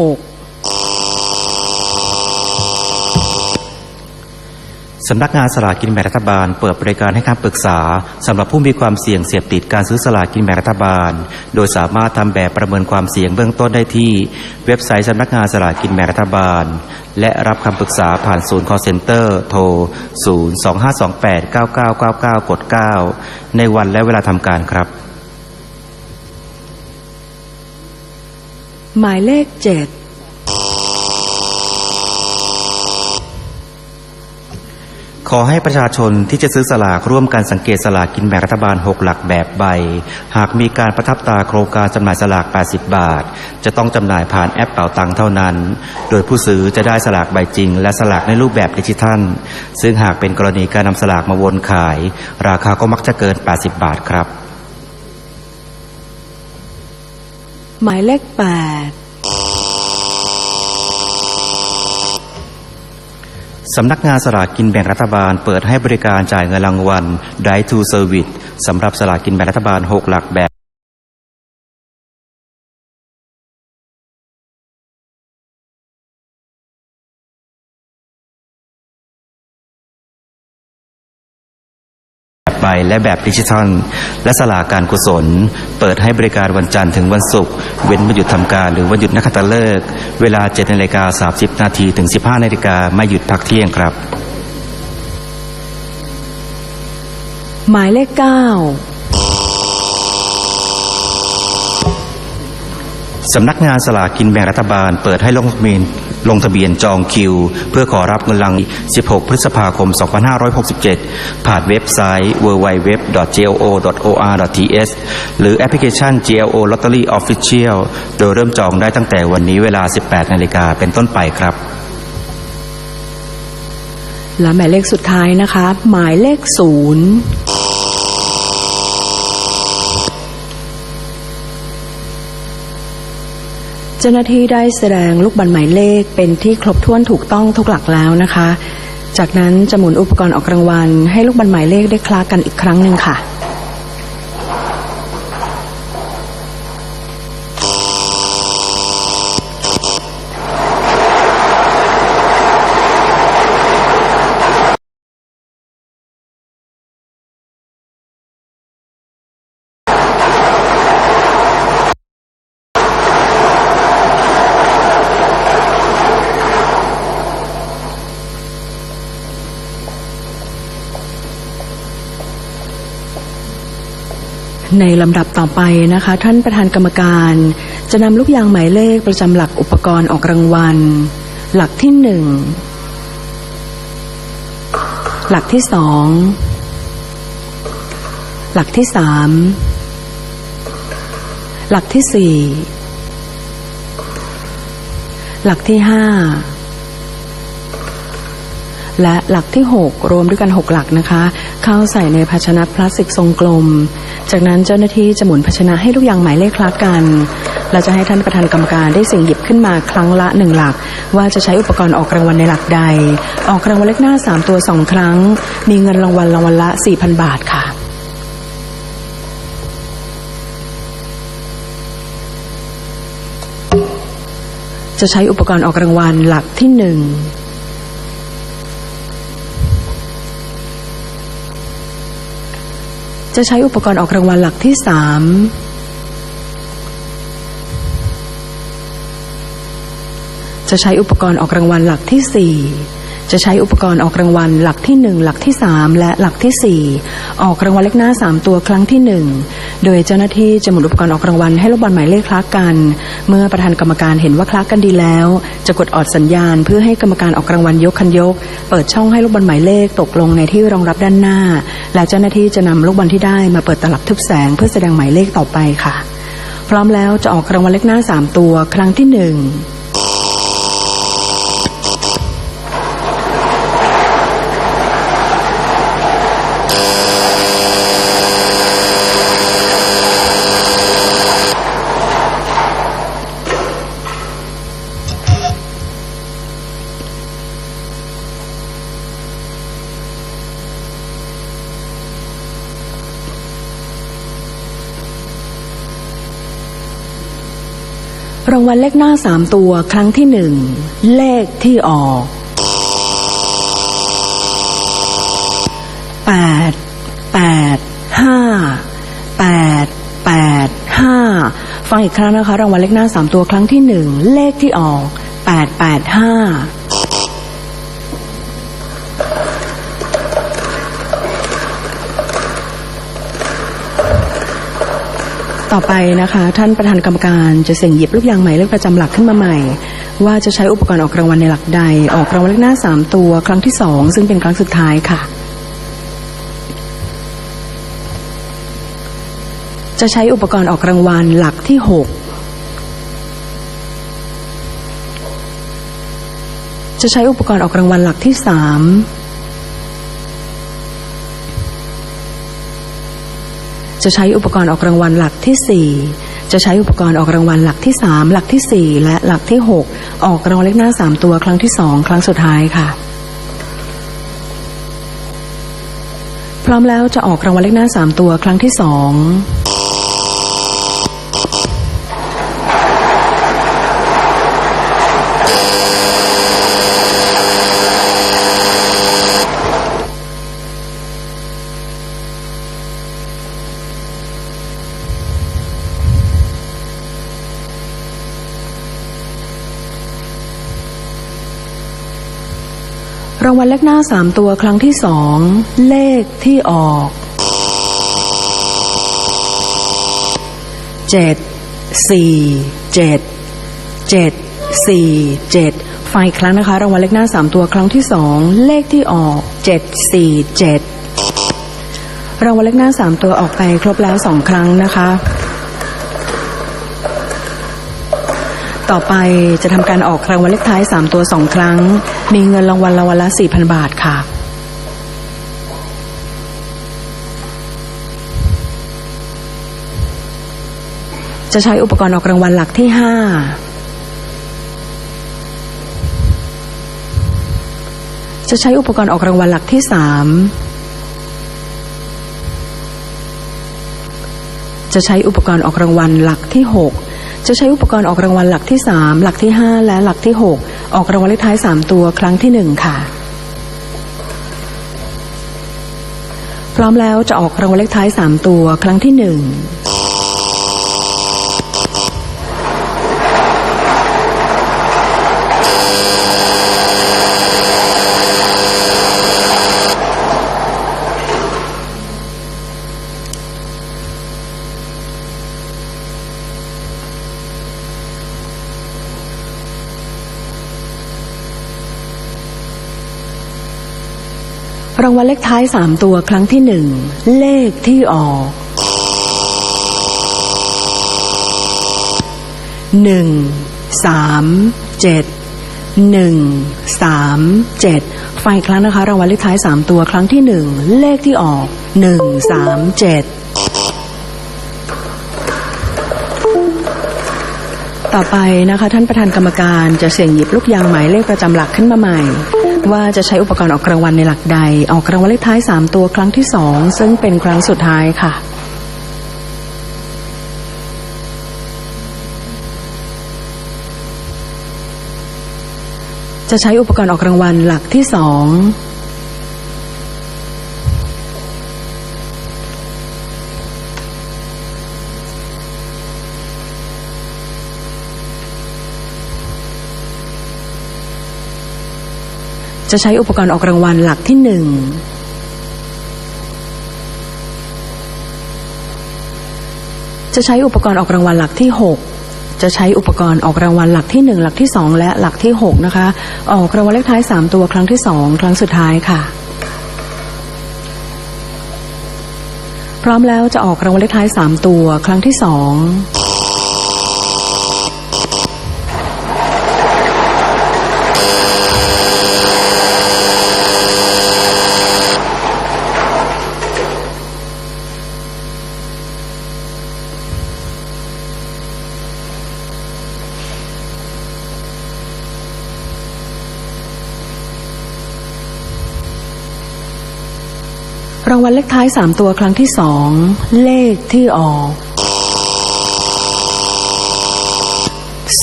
หกสำนักงานสลากกินแบ่งรัฐบาล เปิดบริการให้คำปรึกษาสำหรับผู้มีความเสี่ยงเสียบติดการซื้อสลากกินแบ่งรัฐบาล โดยสามารถทำแบบประเมินความเสี่ยงเบื้องต้นได้ที่ เว็บไซต์สำนักงานสลากกินแบ่งรัฐบาล และรับคำปรึกษาผ่านศูนย์ call center โทร 025289999 กด 9 ในวันและเวลาทำการครับ หมายเลขเจ็ดขอให้ประชาชนที่จะซื้อสลากร่วมกันสังเกตสลากกินแบ่งรัฐบาล 6 หลักแบบใบ หากมีการประทับตาโครงการจำหน่ายสลาก 80 บาท จะต้องจำหน่ายผ่านแอปเป๋าตังเท่านั้น โดยผู้ซื้อจะได้สลากใบจริง และสลากในรูปแบบดิจิทัล ซึ่งหากเป็นกรณีการนำสลากมาวนขาย ราคาก็มักจะเกิน 80 บาทครับ หมายเลขแปดสำนักงานสลากกินแบ่งรัฐบาลเปิดให้บริการจ่ายเงินรางวัล Drive to Service สำหรับสลากกินแบ่งรัฐบาล 6 หลักแบบ และแบบดิจิทัล และสลากการกุศล เปิดให้บริการวันจันทร์ถึงวันศุกร์เว้นวันหยุดทำการหรือวันหยุดนักขัตฤกษ์เวลา7นาฬิกา30 นาทีถึง 15นาฬิกาไม่หยุดพักเที่ยงครับ หมายเลข9 สำนักงานสลากกินแบ่งรัฐบาลเปิดให้ลงทะเบียนลงทะเบียนจองคิว เพื่อขอรับเงินรางวัล16 พฤษภาคม 2567 ผ่านเว็บไซต์ www.glo.or.th หรือแอปพลิเคชัน GLO Lottery Official โดยเริ่มจองได้ตั้งแต่วันนี้เวลา 18 นาฬิกาเป็นต้นไปครับ และหมายเลขสุดท้ายนะคะ หมายเลขศูนย์ เจ้าหน้าที่ได้แสดงลูกบอลหมายเลขเป็นที่ครบถ้วนถูกต้องทุกหลักแล้วนะคะ จากนั้นจะหมุนอุปกรณ์ออกรางวัล ให้ลูกบอลหมายเลขได้คลากันอีกครั้งหนึ่งค่ะ ในลำดับต่อไปนะคะ ท่านประธานกรรมการ จะนำลูกยางหมายเลขประจำหลักอุปกรณ์ออกรางวัล หลักที่หนึ่งหลักที่สองหลักที่สามหลักที่สี่หลักที่ห้า และหลักที่ 6 รวมด้วยกัน 6 หลักนะคะ เข้าใส่ในภาชนะพลาสติกทรงกลม จากนั้นเจ้าหน้าที่จะหมุนภาชนะให้ลูกยางหมายเลขคล้ากันเราจะให้ท่านประธานกรรมการได้เสี่ยงหยิบขึ้นมาครั้งละหนึ่งหลัก ว่าจะใช้อุปกรณ์ออกรางวัลในหลักใด ออกรางวัลเลขหน้า 3 ตัว 2 ครั้ง มีเงินรางวัลรางวัลละ 4,000 บาทค่ะจะใช้อุปกรณ์ออกรางวัลหลักที่หนึ่ง จะใช้อุปกรณ์ออกรางวัลหลักที่สามจะใช้อุปกรณ์ออกรางวัลหลักที่สี่จะใช้อุปกรณ์ออกรางวัลหลักที่หนึ่งหลักที่สามและหลักที่สี่ ออกรางวัลเลขหน้า 3 ตัวครั้งที่ 1 โดยเจ้าหน้าที่จะหมุนอุปกรณ์ออกรางวัลให้ลูกบอลหมายเลขคล้ากัน เมื่อประธานกรรมการเห็นว่าคล้ากันดีแล้ว จะกดออดสัญญาณ เพื่อให้กรรมการออกรางวัลยกคันยก เปิดช่องให้ลูกบอลหมายเลขตกลงในที่รองรับด้านหน้า และเจ้าหน้าที่จะนำลูกบอลที่ได้มาเปิดตลับทึบแสง เพื่อแสดงหมายเลขต่อไปค่ะ พร้อมแล้วจะออกรางวัลเลขหน้า 3 ตัวครั้งที่ 1 วัลเลขหน้าสามตัวครั้งที่หนึ่งเลขที่ออกแปดแปดห้าแปดแปดห้าฟังอีกครั้งนะคะรางวัลเลขหน้าสามตัวครั้งที่หนึ่งเลขที่ออกแปดแปดห้า ต่อไปนะคะ ท่านประธานกรรมการจะเสี่ยงหยิบลูกยางหมายเลขประจำหลักขึ้นมาใหม่ ว่าจะใช้อุปกรณ์ออกรางวัลในหลักใด ออกรางวัลเลขหน้า 3 ตัวครั้งที่ 2 ซึ่งเป็นครั้งสุดท้ายค่ะ จะใช้อุปกรณ์ออกรางวัลหลักที่ 6 จะใช้อุปกรณ์ออกรางวัลหลักที่ 3 จะใช้อุปกรณ์ออกรางวัลหลักที่ 4 จะใช้อุปกรณ์ออกรางวัลหลักที่ 3 หลักที่ 4 และหลักที่ 6 ออกรางวัลเลขหน้า 3 ตัวครั้งที่ 2 ครั้งสุดท้ายค่ะ พร้อมแล้วจะออกรางวัลเลขหน้า 3 ตัวครั้งที่ 2 เลขหน้าสามตัวครั้งที่สอง เลขที่ออกเจ็ดสี่เจ็ดเจ็ดสี่เจ็ดไฟล์อีกครั้งนะคะรางวัลเลขหน้าสามตัวครั้งที่สองเลขที่ออกเจ็ดสี่เจ็ดรางวัลเลขหน้าสามตัวออกไปครบแล้วสองครั้งนะคะ ต่อไปจะทำการออกรางวัลเลขท้าย 3 ตัว 2 ครั้ง มีเงินรางวัลรางวัลละ 4,000 บาทค่ะ จะใช้อุปกรณ์ออกรางวัลหลักที่ 5 จะใช้อุปกรณ์ออกรางวัลหลักที่ 3 จะใช้อุปกรณ์ออกรางวัลหลักที่ 6 จะใช้อุปกรณ์ออกรางวัลหลักที่ 3 หลักที่ 5 และหลักที่ 6 ออกรางวัลเลขท้าย 3 ตัวครั้งที่ 1 ค่ะ พร้อมแล้วจะออกรางวัลเลขท้าย 3 ตัวครั้งที่ 1 รางวัลเลขท้าย3ตัวครั้งที่1เลขที่ออกหนึ่งสามเจ็ดหนึ่งสามเจ็ดไฟอีกครั้งนะคะ รางวัลเลขท้าย3ตัวครั้งที่1เลขที่ออกหนึ่งสามเจ็ดต่อไปนะคะ ท่านประธานกรรมการจะเสี่ยงหยิบลูกยางหมายเลขประจำหลักขึ้นมาใหม่ ว่าจะใช้อุปกรณ์ออกรางวัลในหลักใด ออกรางวัลเลขท้าย 3 ตัวครั้งที่ 2 ซึ่งเป็นครั้งสุดท้ายค่ะ จะใช้อุปกรณ์ออกรางวัลหลักที่ 2 จะใช้อุปกรณ์ออกรางวัลหลักที่หนึ่งจะใช้อุปกรณ์ออกรางวัลหลักที่หกจะใช้อุปกรณ์ออกรางวัลหลักที่หนึ่งหลักที่สองและหลักที่หกนะคะ ออกรางวัลเลขท้ายสามตัวครั้งที่สองครั้งสุดท้ายค่ะ พร้อมแล้วจะออกรางวัลเลขท้ายสามตัวครั้งที่สอง รางวัลเลขท้าย สามตัวครั้งที่สองเลขที่ออก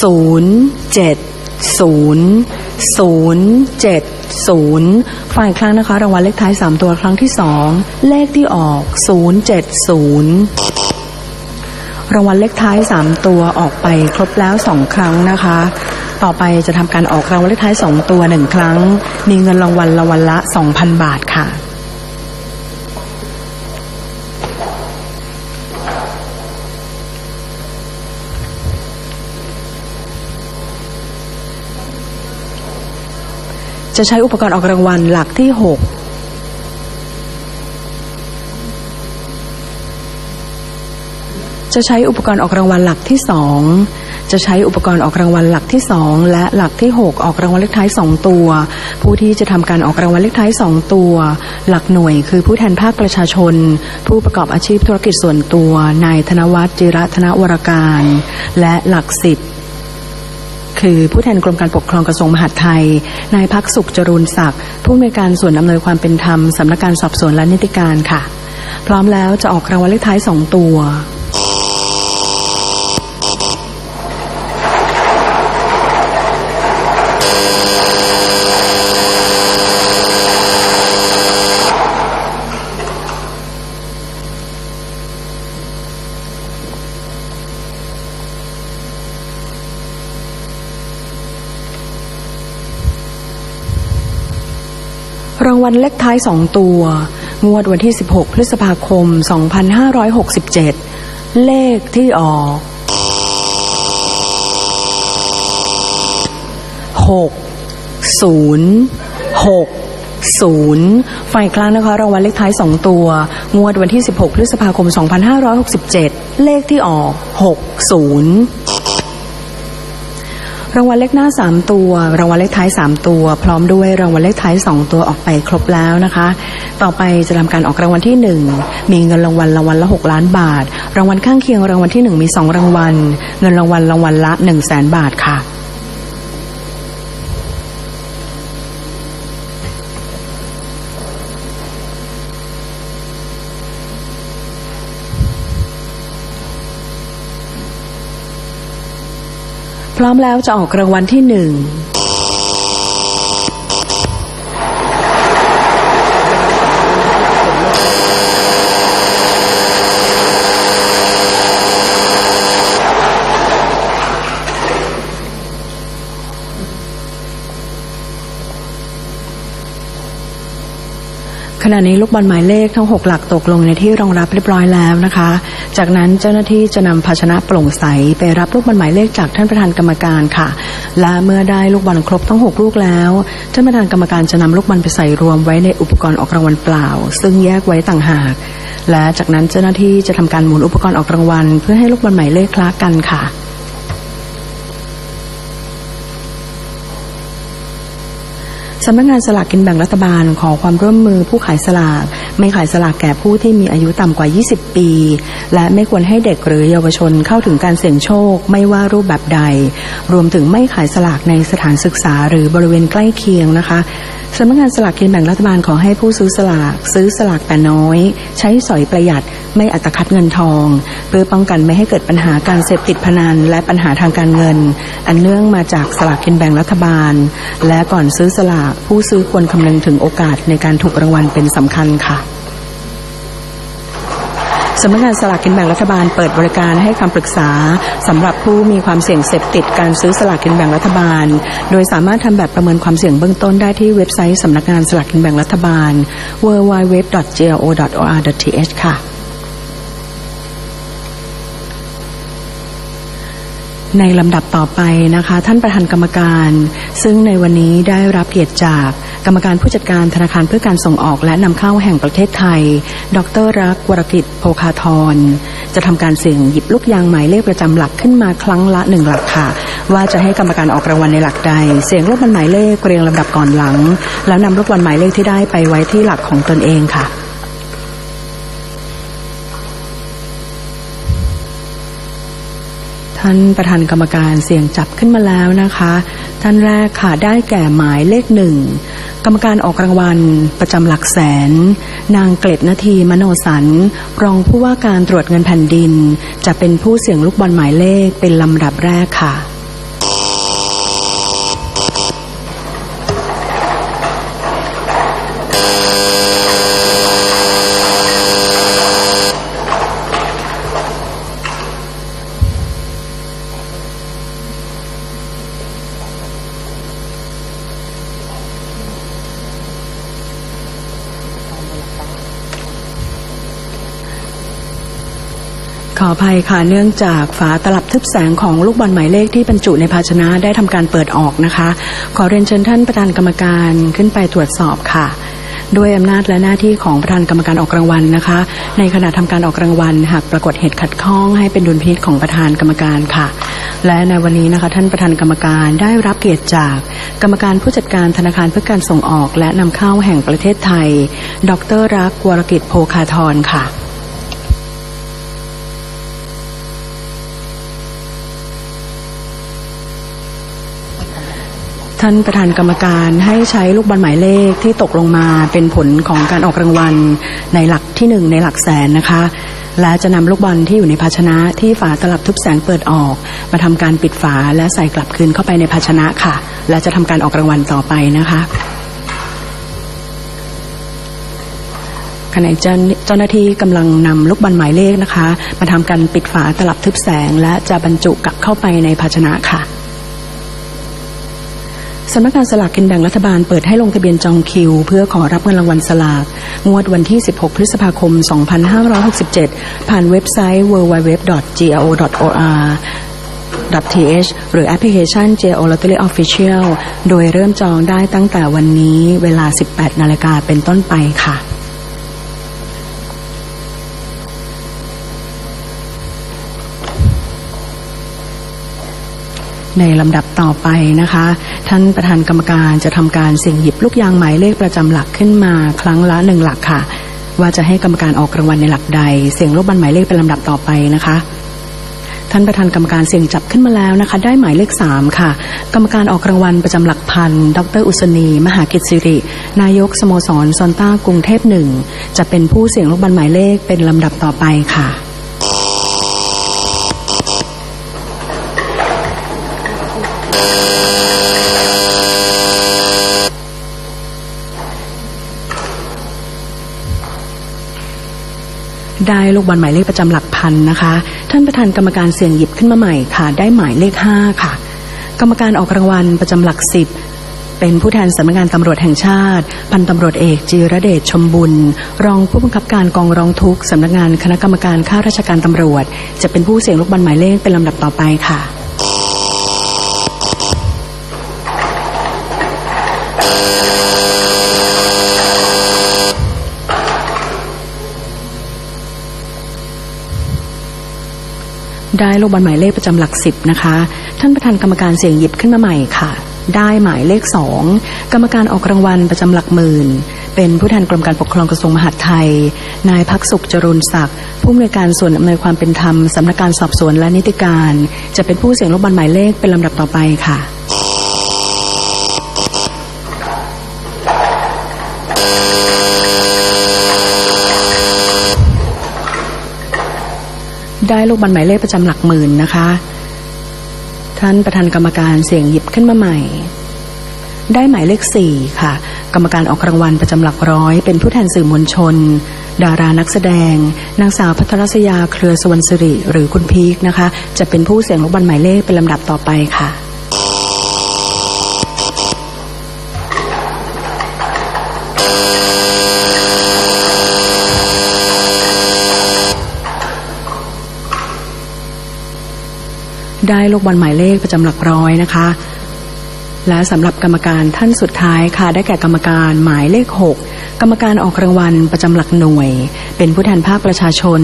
ศูนย์เจ็ดศูนย์ศูนย์เจ็ดศูนย์ฝ่ายครั้งนะคะ รางวัลเลขท้ายสามตัวครั้งที่สองเลขที่ออกศูนย์เจ็ดศูนย์รางวัลเลขท้ายสามตัวออกไปครบแล้วสองครั้งนะคะต่อไปจะทำการออกรางวัลเลขท้ายสองตัวหนึ่งครั้ง มีเงินรางวัลรางวัลละสองพันบาทค่ะ จะใช้อุปกรณ์ออกรางวัลหลักที่หกจะใช้อุปกรณ์ออกรางวัลหลักที่สองจะใช้อุปกรณ์ออกรางวัลหลักที่สองและหลักที่หกออกรางวัลเลขท้ายสองตัว ผู้ที่จะทำการออกรางวัลเลขท้ายสองตัว หลักหน่วยคือผู้แทนภาคประชาชน ผู้ประกอบอาชีพธุรกิจส่วนตัวนายธนวัฒน์จิระธนวรการ และหลักสิบ คือผู้แทนกรมการปกครองกระทรวงมหาดไทย นายพักสุขจรูนศักดิ์ผู้อำนวยการส่วนอำนวยความเป็นธรรมสำนักงานสอบสวนและนิติการค่ะ พร้อมแล้วจะออกรางวัลเลขท้ายสองตัว วัลเลขท้ายสองตัว งวดวันที่ 16 พฤษภาคม 2567 เลขที่ออกหกศูนย์หกศูนย์ฝ่ายกลางนะคะรางวัลเลขท้ายสองตัว งวดวันที่ 16 พฤษภาคม 2567 เลขที่ออกหกศูนย์ รางวัลเลขหน้า 3 ตัว รางวัลเลขท้าย 3 ตัว พร้อมด้วยรางวัลเลขท้าย 2 ตัวออกไปครบแล้วนะคะ ต่อไปจะทำการออกรางวัลที่ 1 มีเงินรางวัลรางวัลละ 6 ล้านบาท รางวัลข้างเคียงรางวัลที่ 1 มี 2 รางวัล เงินรางวัลรางวัลละ 1 0 0 0 0แสนบาทค่ะ ร้อมแล้วจะออกรางวัลที่หนึ่ง ณะนี้ลูกบอลหมายเลขทั้ง 6 หลักตกลงในที่รองรับเรียบร้อยแล้วนะคะ จากนั้นเจ้าหน้าที่จะนำภาชนะโปร่งใส ไปรับลูกบอลหมายเลขจากท่านประธานกรรมการค่ะ และเมื่อได้ลูกบอลครบทั้ง 6 ลูกแล้วท่านประธานกรรมการจะนำลูกบอลไปใส่รวมไว้ในอุปกรณ์ออกรางวัลเปล่า ซึ่งแยกไว้ต่างหาก และจากนั้นเจ้าหน้าที่จะทำการหมุนอุปกรณ์ออกรางวัล เพื่อให้ลูกบอลหมายเลขคล้ากันค่ะ สำนักงานสลากกินแบ่งรัฐบาลขอความร่วมมือผู้ขายสลาก ไม่ขายสลากแก่ผู้ที่มีอายุต่ำกว่า 20 ปี และไม่ควรให้เด็กหรือเยาวชนเข้าถึงการเสี่ยงโชค ไม่ว่ารูปแบบใด รวมถึงไม่ขายสลากในสถานศึกษา หรือบริเวณใกล้เคียงนะคะสำนักงานสลากกินแบ่งรัฐบาลขอให้ผู้ซื้อสลาก ซื้อสลากแต่น้อย ใช้สอยประหยัดไม่อัตคัดเงินทอง เพื่อป้องกันไม่ให้เกิดปัญหาการเสพติดพนันและปัญหาทางการเงิน อันเนื่องมาจากสลากกินแบ่งรัฐบาล และก่อนซื้อสลากผู้ซื้อควรคำนึงถึงโอกาสในการถูกรางวัลเป็นสำคัญค่ะ สำนักงานสลากกินแบ่งรัฐบาลเปิดบริการให้คำปรึกษาสำหรับผู้มีความเสี่ยงเสพติดการซื้อสลากกินแบ่งรัฐบาล โดยสามารถทำแบบประเมินความเสี่ยงเบื้องต้นได้ที่เว็บไซต์สำนักงานสลากกินแบ่งรัฐบาล www.go.or.th ค่ะ ในลำดับต่อไปนะคะ ท่านประธานกรรมการ ซึ่งในวันนี้ได้รับเกียรติจาก กรรมการผู้จัดการธนาคารเพื่อการส่งออกและนำเข้าแห่งประเทศไทย ดรรักวรกิจโพคาทร จะทำการเสี่ยงหยิบลูกยางหมายเลขประจำหลักขึ้นมาครั้งละหนึ่งหลักค่ะ ว่าจะให้กรรมการออกรางวัลในหลักใด เสี่ยงลูกบอลหมายเลขเรียงลำดับก่อนหลัง แล้วนำลูกบอลหมายเลขที่ได้ไปไว้ที่หลักของตนเองค่ะ ท่านประธานกรรมการเสี่ยงจับขึ้นมาแล้วนะคะ ท่านแรกค่ะได้แก่หมายเลขหนึ่งกรรมการออกรางวัลประจำหลักแสน นางเกล็ดนาทีมโนสัน รองผู้ว่าการตรวจเงินแผ่นดิน จะเป็นผู้เสี่ยงลูกบอลหมายเลขเป็นลำดับแรกค่ะ ออภัยค่ะเนื่องจากฝาตลับทึบแสงของลูกบอลหมายเลขที่บรรจุในภาชนะได้ทำการเปิดออกนะคะ ขอเรียนเชิญท่านประธานกรรมการขึ้นไปตรวจสอบค่ะ ด้วยอำนาจและหน้าที่ของประธานกรรมการออกรางวัลนะคะ ในขณะทำการออกรางวัลหากปรากฏเหตุขัดข้องให้เป็นดุลพินิจของประธานกรรมการค่ะ และในวันนี้นะคะท่านประธานกรรมการได้รับเกียรติจาก กรรมการผู้จัดการธนาคารเพื่อการส่งออก และนำเข้าแห่งประเทศไทย ดรรักวรกิจโภคาธรค่ะ ท่านประธานกรรมการให้ใช้ลูกบอลหมายเลขที่ตกลงมาเป็นผลของการออกรางวัลในหลักที่หนึ่งในหลักแสนนะคะ และจะนำลูกบอลที่อยู่ในภาชนะที่ฝาตลับทึบแสงเปิดออก มาทำการปิดฝาและใส่กลับคืนเข้าไปในภาชนะค่ะ และจะทำการออกรางวัลต่อไปนะคะขณะเจ้าเจ้าหน้าที่กำลังนำลูกบอลหมายเลขนะคะ มาทำการปิดฝาตลับทึบแสง และจะบรรจุกลับเข้าไปในภาชนะค่ะ สำนักงานสลากกินแบ่งรัฐบาลเปิดให้ลงทะเบียนจองคิว เพื่อขอรับเงินรางวัลสลาก งวดวันที่ 16 พฤษภาคม 2567 ผ่านเว็บไซต์ www.go.or .th หรือแอปพลิเคชัน JO Lottery Official โดยเริ่มจองได้ตั้งแต่วันนี้เวลา 18 นาฬิกาเป็นต้นไปค่ะ ในลำดับต่อไปนะคะ ท่านประธานกรรมการจะทำการเสี่ยงหยิบลูกยางหมายเลขประจำหลักขึ้นมา ครั้งละหนึ่งหลักค่ะ ว่าจะให้กรรมการออกรางวัลในหลักใด เสี่ยงลูกบอลหมายเลขเป็นลำดับต่อไปนะคะ ท่านประธานกรรมการเสี่ยงจับขึ้นมาแล้วนะคะ ได้หมายเลขสามค่ะ กรรมการออกรางวัลประจำหลักพันดร อุศนี มหากิจสิริ นายกสโมสรซอนต้ากรุงเทพหนึ่งจะเป็นผู้เสี่ยงลูกบอลหมายเลขเป็นลำดับต่อไปค่ะ ได้ลูกบอลหมายเลขประจำหลักพันนะคะ ท่านประธานกรรมการเสี่ยงหยิบขึ้นมาใหม่ค่ะ ได้หมายเลขห้าค่ะ กรรมการออกรางวัลประจำหลักสิบเป็นผู้แทนสำนักงานตำรวจแห่งชาติ พันตำรวจเอกจีระเดชชมบุญ รองผู้บังคับการกองร้องทุกข์สำนักงานคณะกรรมการข้าราชการตำรวจ จะเป็นผู้เสี่ยงลูกบอลหมายเลขเป็นลำดับต่อไปค่ะ ได้ลูกบอลหมายเลขประจำหลักสิบนะคะ ท่านประธานกรรมการเสี่ยงหยิบขึ้นมาใหม่ค่ะ ได้หมายเลขสองกรรมการออกรางวัลประจำหลักหมื่น เป็นผู้แทนกรมการปกครองกระทรวงมหาดไทย นายพักสุขจรุนศักดิ์ผู้อำนวยการส่วนอำนวยความเป็นธรรมสำนักการสอบสวนและนิติการ จะเป็นผู้เสี่ยงลูกบอลหมายเลขเป็นลำดับต่อไปค่ะ ลูกบอลหมายเลขประจำหลักหมื่นนะคะ ท่านประธานกรรมการเสี่ยงหยิบขึ้นมาใหม่ ได้หมายเลขสี่ค่ะ กรรมการออกรางวัลประจำหลักร้อย เป็นผู้แทนสื่อมวลชน ดารานักแสดง นางสาวพัทรศยาเครือสวรรณสิริหรือคุณพีคนะคะ จะเป็นผู้เสี่ยงลูกบอลหมายเลขเป็นลำดับต่อไปค่ะ ลูกบอลหมายเลขประจำหลักร้อยนะคะ และสำหรับกรรมการท่านสุดท้ายค่ะ ได้แก่กรรมการหมายเลข 6 กรรมการออกรางวัลประจำหลักหน่วย เป็นผู้แทนภาคประชาชน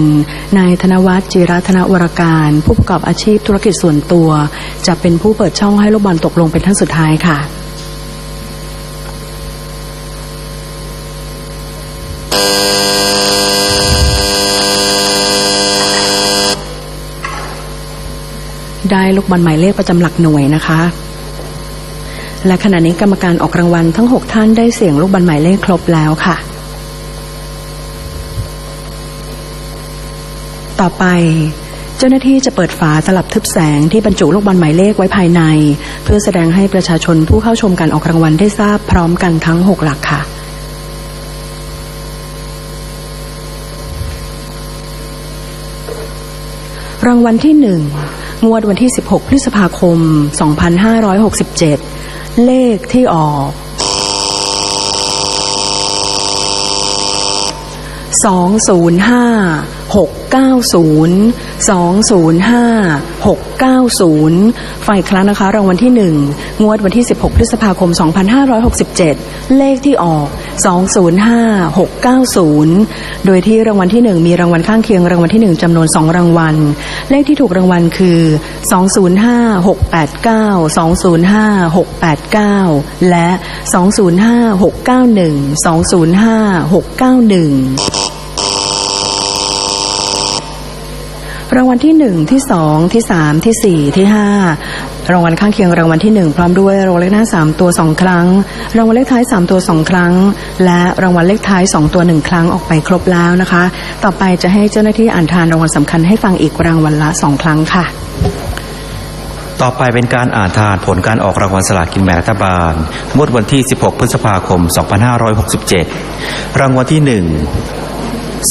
นายธนวัฒน์จิรัธนวรการ ผู้ประกอบอาชีพธุรกิจส่วนตัว จะเป็นผู้เปิดช่องให้ลูกบอลตกลงเป็นท่านสุดท้ายค่ะ ได้ลูกบอลหมายเลขประจำหลักหน่วยนะคะ และขณะนี้กรรมการออกรางวัลทั้ง 6 ท่านได้เสี่ยงลูกบอลหมายเลขครบแล้วค่ะ ต่อไปเจ้าหน้าที่จะเปิดฝาตลับทึบแสงที่บรรจุลูกบอลหมายเลขไว้ภายใน เพื่อแสดงให้ประชาชนผู้เข้าชมการออกรางวัลได้ทราบพร้อมกันทั้ง 6 หลักค่ะรางวัลที่หนึ่ง งวดวันที่ 16 พฤษภาคม 2567 เลขที่ออก 205 690 205 690 ฝ่ายครั้งนะคะ รางวัลที่ 1 งวดวันที่ 16 พฤษภาคม 2567 เลขที่ออก 205 690 โดยที่รางวัลที่ 1 มีรางวัลข้างเคียงรางวัลที่ 1จำนวน 2 รางวัล เลขที่ถูกรางวัลคือ 205 689 205 689 และ 205 691 205 691 รางวัลที่หนึ่งที่สองที่สามที่สี่ที่ห้ารางวัลข้างเคียงรางวัลที่หนึ่งพร้อมด้วยรางวัลเลขหน้าสามตัวสองครั้ง รางวัลเลขท้ายสามตัวสองครั้ง และรางวัลเลขท้ายสองตัวหนึ่งครั้งออกไปครบแล้วนะคะ ต่อไปจะให้เจ้าหน้าที่อ่านทานรางวัลสำคัญให้ฟังอีกรางวัลละสองครั้งค่ะ ต่อไปเป็นการอ่านทานผลการออกรางวัลสลากกินแบ่งรัฐบาลงวดวันที่ 16 พฤษภาคม 2567 รางวัลที่ 1 205690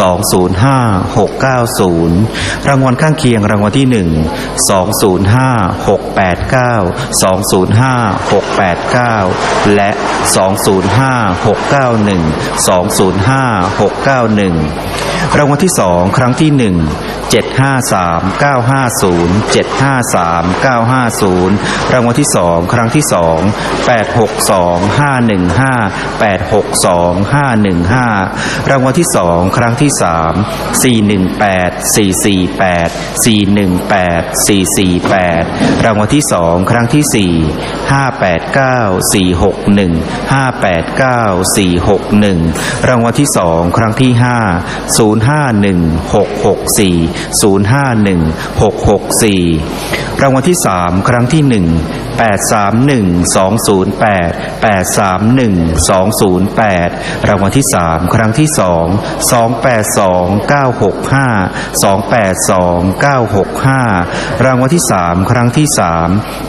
205690 รางวัลข้างเคียงรางวัลที่ 1 205689 205689 และ 205691 205691 รางวัลที่ 2 ครั้งที่ 1 753950 753950 รางวัลที่ 2 ครั้งที่ 2 862515 862 5 515 รางวัลที่2ครั้งที่3 418 448 418 448รางวัลที่2ครั้งที่4 589 461 589 461 รางวัลที่2ครั้งที่5 051 664 051 664 รางวัลที่3ครั้งที่1 831 208 831 208 รางางวัลที่3ครั้งที่2 282 965 282 965รางวัลที่3ครั้งที่3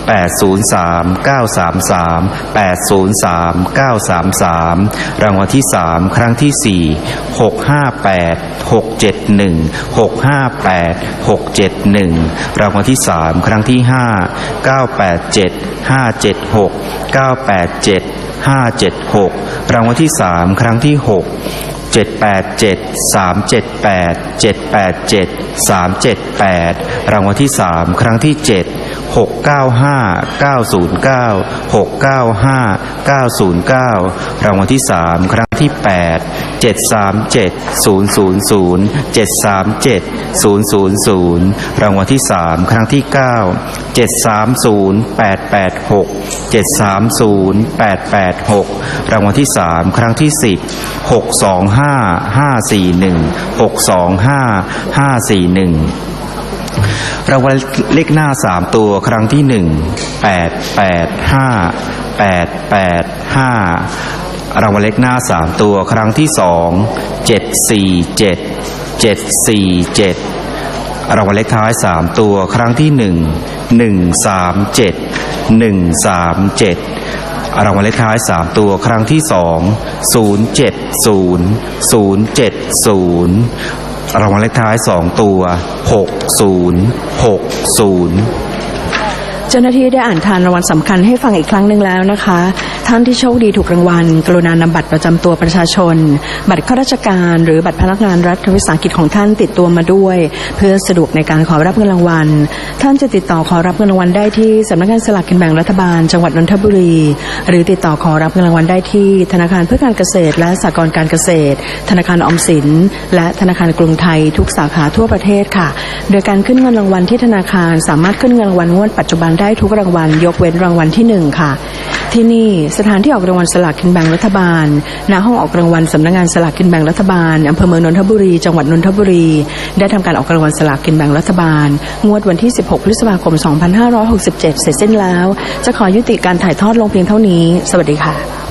803 933 803 933รางวัลที่3ครั้งที่4 658 671 658 671รางวัลที่3ครั้งที่5 987 576 987 576รางวัลที่3ครั้งที่6 787 378 787 378รางวัลที่3ครั้งที่7 695 909 695 909 รางวัลที่ 3 ครั้งที่ 8 737 000 737 000 รางวัลที่ 3 ครั้งที่ 9 730 886 730 886 รางวัลที่ 3 ครั้งที่ 10 625 541 625 541 รางวัลเลขหน้าสามตัวครั้งที่หนึ่งแปดแปดห้าแปดแปดห้ารางวัลเลขหน้าสามตัวครั้งที่สองเจ็ดสี่เจ็ดเจ็ดสี่เจ็ดรางวัลเลขท้ายสามตัวครั้งที่หนึ่งหนึ่งสามเจ็ดหนึ่งสามเจ็ดรางวัลเลขท้ายสามตัวครั้งที่สองศูนย์เจ็ดศูนย์ศูนย์เจ็ดศูนย์ รางวัลเลขท้าย 2 ตัว 6060 เจ้าหน้าที่ได้อ่านทานรางวัลสำคัญให้ฟังอีกครั้งหนึ่งแล้วนะคะ ท่านที่โชคดีถูกรางวัล กรุณานำบัตรประจำตัวประชาชน บัตรข้าราชการ หรือบัตรพนักงานรัฐวิสาหกิจของท่านติดตัวมาด้วย เพื่อสะดวกในการขอรับเงินรางวัล ท่านจะติดต่อขอรับเงินรางวัลได้ที่สำนักงานสลากกินแบ่งรัฐบาล จังหวัดนนทบุรี หรือติดต่อขอรับเงินรางวัลได้ที่ ธนาคารเพื่อการเกษตร และสหกรณ์การเกษตร ธนาคารออมสิน และธนาคารกรุงไทยทุกสาขาทั่วประเทศค่ะ โดยการขึ้นเงินรางวัลที่ธนาคารสามารถขึ้นเงินรางวัลงวดปัจจุบันได้ทุกรางวัล ยกเว้นรางวัลที่หนึ่งค่ะ ที่นี่สถานที่ออกรางวัลสลากกินแบ่งรัฐบาลณห้องออกรางวัลสำนักงานสลากกินแบ่งรัฐบาลอำเภอเมืองนนทบุรี จังหวัดนนทบุรี ได้ทำการออกรางวัลสลากกินแบ่งรัฐบาล งวดวันที่ 16 พฤษภาคม 2567 เสร็จสิ้นแล้ว จะขอยุติการถ่ายทอดลงเพียงเท่านี้ สวัสดีค่ะ